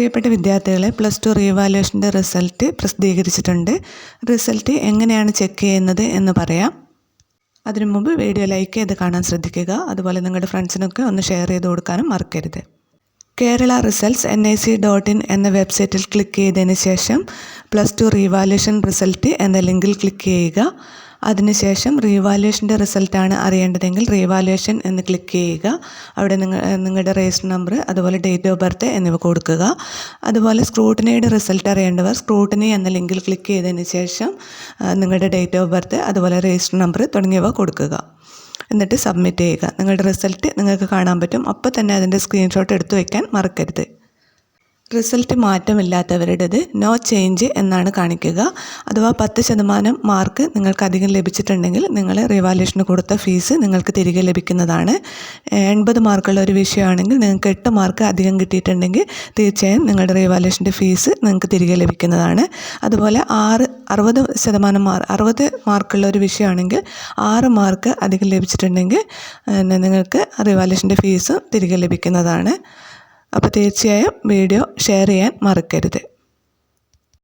പ്രിയപ്പെട്ട വിദ്യാർത്ഥികളെ plus two റീവാലുവേഷന്റെ റിസൾട്ട് പ്രസിദ്ധീകരിച്ചിട്ടുണ്ട്. റിസൾട്ട് എങ്ങനെയാണ് ചെക്ക് ചെയ്യുന്നത് എന്ന് പറയാം. അതിനു മുമ്പ് വീഡിയോ ലൈക്ക് ചെയ്ത് കാണാൻ ശ്രദ്ധിക്കുക. അതുപോലെ നിങ്ങളുടെ ഫ്രണ്ട്സിനൊക്കെ ഒന്ന് ഷെയർ ചെയ്ത് കൊടുക്കാനും മറക്കരുത്. Kerala results N I C dot in എന്ന വെബ്സൈറ്റിൽ ക്ലിക്ക് ചെയ്തതിന് ശേഷം പ്ലസ് ടു റീവാലുവേഷൻ റിസൾട്ട് എന്ന ലിങ്കിൽ ക്ലിക്ക് ചെയ്യുക. അതിനുശേഷം റീവാലുവേഷന്റെ റിസൾട്ടാണ് അറിയേണ്ടതെങ്കിൽ റീവാലുവേഷൻ എന്ന് ക്ലിക്ക് ചെയ്യുക. അവിടെ നിങ്ങൾ നിങ്ങളുടെ രജിസ്റ്റർ നമ്പർ അതുപോലെ ഡേറ്റ് ഓഫ് ബർത്ത് എന്നിവ കൊടുക്കുക. അതുപോലെ സ്ക്രൂട്ടിനിയുടെ റിസൾട്ട് അറിയേണ്ടവർ സ്ക്രൂട്ടിനി എന്ന ലിങ്കിൽ ക്ലിക്ക് ചെയ്തതിന് ശേഷം നിങ്ങളുടെ ഡേറ്റ് ഓഫ് ബർത്ത് അതുപോലെ രജിസ്റ്റർ നമ്പർ തുടങ്ങിയവ കൊടുക്കുക. എന്നിട്ട് സബ്മിറ്റ് ചെയ്യുക. നിങ്ങളുടെ റിസൾട്ട് നിങ്ങൾക്ക് കാണാൻ പറ്റും. അപ്പോൾ തന്നെ അതിന്റെ സ്ക്രീൻഷോട്ട് എടുത്തു വയ്ക്കാൻ മറക്കരുത്. റിസൾട്ട് മാറ്റമില്ലാത്തവരുടേത് നോ ചേഞ്ച് എന്നാണ് കാണിക്കുക. അഥവാ പത്ത് ശതമാനം മാർക്ക് നിങ്ങൾക്ക് അധികം ലഭിച്ചിട്ടുണ്ടെങ്കിൽ നിങ്ങൾ റിവാലുവേഷന് കൊടുത്ത ഫീസ് നിങ്ങൾക്ക് തിരികെ ലഭിക്കുന്നതാണ്. എൺപത് മാർക്കുള്ള ഒരു വിഷയമാണെങ്കിൽ നിങ്ങൾക്ക് എട്ട് മാർക്ക് അധികം കിട്ടിയിട്ടുണ്ടെങ്കിൽ തീർച്ചയായും നിങ്ങളുടെ റിവാലുവേഷന്റെ ഫീസ് നിങ്ങൾക്ക് തിരികെ ലഭിക്കുന്നതാണ്. അതുപോലെ ആറ് അറുപത് ശതമാനം മാർ അറുപത് മാർക്കുള്ള ഒരു വിഷയമാണെങ്കിൽ ആറ് മാർക്ക് അധികം ലഭിച്ചിട്ടുണ്ടെങ്കിൽ നിങ്ങൾക്ക് റിവാലുവേഷന്റെ ഫീസും തിരികെ ലഭിക്കുന്നതാണ്. അപ്പോൾ തീർച്ചയായും വീഡിയോ ഷെയർ ചെയ്യാൻ മറക്കരുത്.